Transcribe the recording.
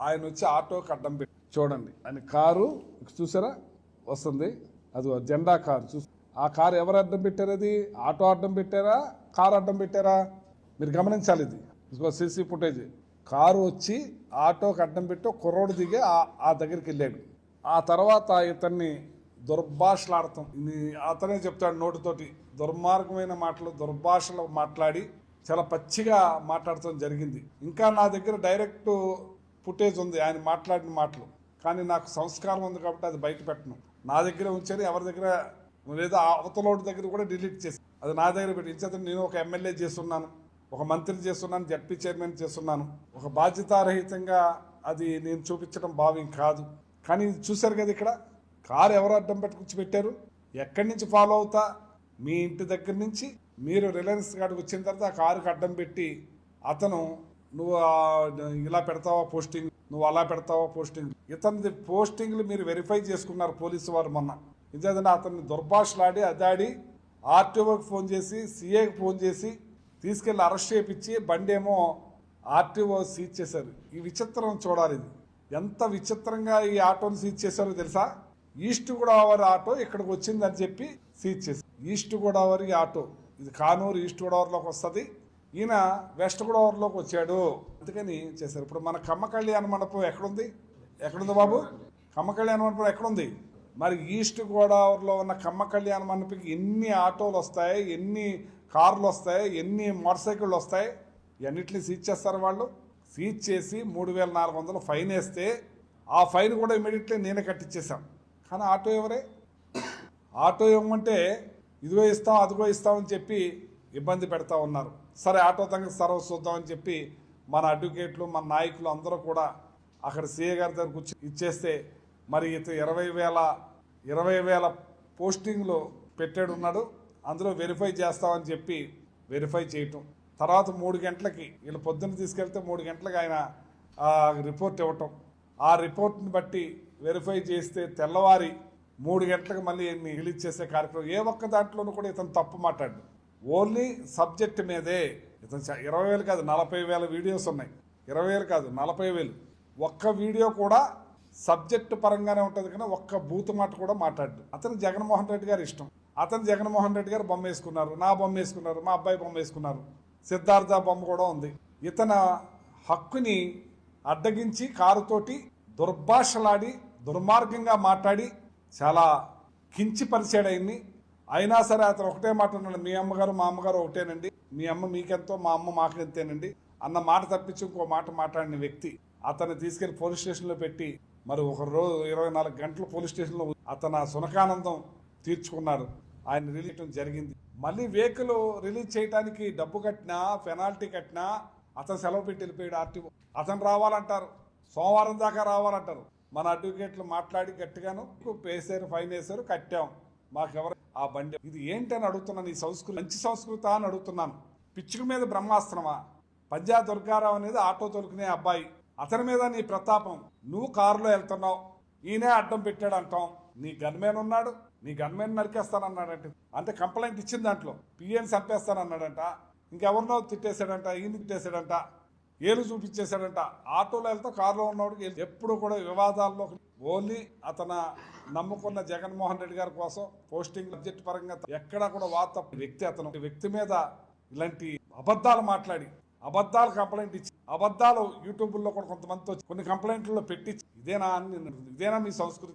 ఆయన వచ్చి ఆటోకి అడ్డం పెట్టి చూడండి. ఆయన కారు చూసారా? వస్తుంది. అది జెండా కారు. చూ ఆ కారు ఎవరు అడ్డం పెట్టారు అది? ఆటో అడ్డం పెట్టారా? కారు అడ్డం పెట్టారా? మీరు గమనించాలి ఇది. ఇదిగో సీసీ ఫుటేజ్. కారు వచ్చి ఆటోకి అడ్డం పెట్టి కుర్రోడు దిగి ఆ- దగ్గరికి వెళ్ళాడు. ఆ తర్వాత ఇతన్ని దుర్భాషలాడతాం. అతనే చెప్తాడు నోటితోటి. దుర్మార్గమైన మాటలు దుర్భాషలు మాట్లాడి చాలా పచ్చిగా మాట్లాడటం జరిగింది. ఇంకా నా దగ్గర డైరెక్ట్ ఫుటేజ్ ఉంది ఆయన మాట్లాడిన మాటలు. కానీ నాకు సంస్కారం ఉంది కాబట్టి అది బయట పెట్టను. నా దగ్గర ఉంచాను ఎవరి దగ్గర లేదా అవతలోడి దగ్గర కూడా డిలీట్ చేసి అది నా దగ్గర పెట్టి. ఇంచేత నేను ఒక ఎమ్మెల్యే చేస్తున్నాను ఒక మంత్రి చేస్తున్నాను జడ్పీ చైర్మన్ చేస్తున్నాను. ఒక బాధ్యతారహితంగా అది నేను చూపించడం భావ్యం కాదు. కానీ ఇది చూశారు కదా ఇక్కడ కారు ఎవరు అడ్డం పెట్టుకొచ్చి పెట్టారు ఎక్కడి నుంచి ఫాలో అవుతా? మీ ఇంటి దగ్గర నుంచి. మీరు రిలయన్స్ కాడికి వచ్చిన తర్వాత ఆ కారుకి అడ్డం పెట్టి అతను నువ్వు ఇలా పెడతావా పోస్టింగ్? నువ్వు అలా పెడతావా పోస్టింగ్? ఇతనిది పోస్టింగ్లు మీరు వెరిఫై చేసుకున్నారు పోలీసు వారు మొన్న. ఇదేదన్నా అతన్ని దుర్భాషలాడి అదాడి ఆర్టీఓకి ఫోన్ చేసి సిఏకి ఫోన్ చేసి తీసుకెళ్ళి అరెస్ట్ చేయించి బండి ఏమో ఆర్టీఓ సీజ్ చేశారు. ఈ విచిత్రం చూడాలి ఇది. ఎంత విచిత్రంగా ఈ ఆటోని సీజ్ చేశారో తెలుసా? ఈస్ట్ గోదావరి ఆటో ఇక్కడికి వచ్చిందని చెప్పి సీజ్ చేశారు. East Godavari auto. ఇది కానూరు ఈస్ట్ గోదావరిలోకి వస్తుంది. ఈయన వెస్ట్ గోదావరిలోకి వచ్చాడు. అందుకని చేశారు. ఇప్పుడు మన కమ్మ కళ్యాణ మండపం ఎక్కడుంది? ఎక్కడుంది బాబు? కమ్మ కళ్యాణ మండపం ఎక్కడుంది? మరి ఈస్ట్ గోదావరిలో ఉన్న కమ్మ కళ్యాణ మండపంకి ఎన్ని ఆటోలు వస్తాయి? ఎన్ని కార్లు వస్తాయి? ఎన్ని మోటార్ సైకిళ్ళు వస్తాయి? ఇవన్నిటిని సీజ్ చేస్తారు వాళ్ళు? సీజ్ చేసి మూడు వేల నాలుగు వందలు ఫైన్ వేస్తే ఆ ఫైన్ కూడా ఇమీడియట్లీ నేనే కట్టించేశాం కానీ ఆటో ఎవరే? ఆటో ఇవ్వమంటే ఇదిగో ఇస్తాం అదిగో ఇస్తామని చెప్పి ఇబ్బంది పెడతా ఉన్నారు. సరే ఆటో తంగ సర్వ చూద్దామని చెప్పి మన అడ్వకేట్లు మన నాయకులు అందరూ కూడా అక్కడ సీఏ గారి దగ్గర కూర్చొని ఇచ్చేస్తే మరి ఇత ఇరవై వేల ఇరవై వేల పోస్టింగ్లు పెట్టాడు ఉన్నాడు. అందులో వెరిఫై చేస్తామని చెప్పి వెరిఫై చేయటం. తర్వాత మూడు గంటలకి వీళ్ళు పొద్దున్న తీసుకెళ్తే మూడు గంటలకు ఆయన రిపోర్ట్ ఇవ్వటం. ఆ రిపోర్ట్ని బట్టి వెరిఫై చేస్తే తెల్లవారి మూడు గంటలకు మళ్ళీ ఈయన్ని రిలీజ్ చేసే కార్యక్రమం. ఏ ఒక్క దాంట్లోనూ కూడా ఇతను తప్పు మాట్లాడు ఓన్లీ సబ్జెక్ట్ మీదే. ఇతను ఇరవై వేలు కాదు నలభై వేల వీడియోస్ ఉన్నాయి. ఇరవై వేలు కాదు నలభై వేలు. ఒక్క వీడియో కూడా సబ్జెక్ట్ పరంగానే ఉంటుంది కానీ ఒక్క బూత్ మాట కూడా మాట్లాడు అతను జగన్మోహన్ రెడ్డి గారు ఇష్టం. అతను జగన్మోహన్ రెడ్డి గారు బొమ్మ వేసుకున్నారు నా బొమ్మ వేసుకున్నారు మా అబ్బాయి బొమ్మ వేసుకున్నారు. సిద్ధార్థ బొమ్మ కూడా ఉంది. ఇతన హక్కుని అడ్డగించి కారుతోటి దుర్భాషలాడి దుర్మార్గంగా మాట్లాడి చాలా కించిపరిచాడు ఆయన్ని అయినా సరే అతను ఒకటే మాట అన్నాడు మీ అమ్మగారు మా అమ్మగారు ఒకటేనండి. మీ అమ్మ మీకెంతో మా అమ్మ మాకు ఎంతేనండి అన్న మాట తప్పించి ఇంకో మాట మాట్లాడిన వ్యక్తి అతన్ని తీసుకెళ్ళి పోలీస్ స్టేషన్లో పెట్టి మరి ఒక రోజు ఇరవై నాలుగు గంటలు పోలీస్ స్టేషన్లో అతను సునకానందం తీర్చుకున్నారు. ఆయన రిలీజ్ చేయడం జరిగింది. మళ్ళీ వెహికల్ రిలీజ్ చేయడానికి డబ్బు కట్టినా పెనాల్టీ కట్టినా అతను సెలవు పెట్టి వెళ్ళిపోయాడు ఆర్టీఓ. అతను రావాలంటారు. సోమవారం దాకా రావాలంటారు. మన అడ్వకేట్లు మాట్లాడి గట్టిగాను పేసారు ఫైన్ వేసారు కట్టాం. మాకెవరు ఆ బండి. ఇది ఏంటని అడుగుతున్నాను ఈ సంస్కృతి మంచి సంస్కృత అని అడుగుతున్నాను. పిచ్చుక మీద బ్రహ్మాస్త్రమా? పంజా దుర్గారావు అనేది ఆటో తొలుకునే అబ్బాయి. అతని మీద నీ ప్రతాపం. నువ్వు కారులో వెళ్తున్నావు. ఈయనే అడ్డం పెట్టాడు అంటాం నీ గన్మేన్ ఉన్నాడు. నీ గన్మేన్ నరికేస్తానన్నాడంట. అంటే కంప్లైంట్ ఇచ్చింది దాంట్లో. పిఎన్ చంపేస్తానన్నాడంట. ఇంకెవరినో తిట్టేశాడంట. ఈయన తిట్టేశాడంట. ఏలు చూపించేశాడంట. ఆటోలో వెళ్తా కారులో ఉన్నవాడికి ఎప్పుడు కూడా వివాదాల్లో ఓన్లీ అతను నమ్ముకున్న జగన్మోహన్ రెడ్డి గారి కోసం పోస్టింగ్ బడ్జెట్ పరంగా ఎక్కడా కూడా వార్త వ్యక్తి అతను వ్యక్తి మీద ఇలాంటి అబద్ధాలు మాట్లాడి అబద్ధాలు కంప్లైంట్ ఇచ్చి అబద్ధాలు యూట్యూబ్లో కూడా కొంతమందితో కొన్ని కంప్లైంట్లలో పెట్టి ఇదేనా అని ఇదేనా మీ సంస్కృతి?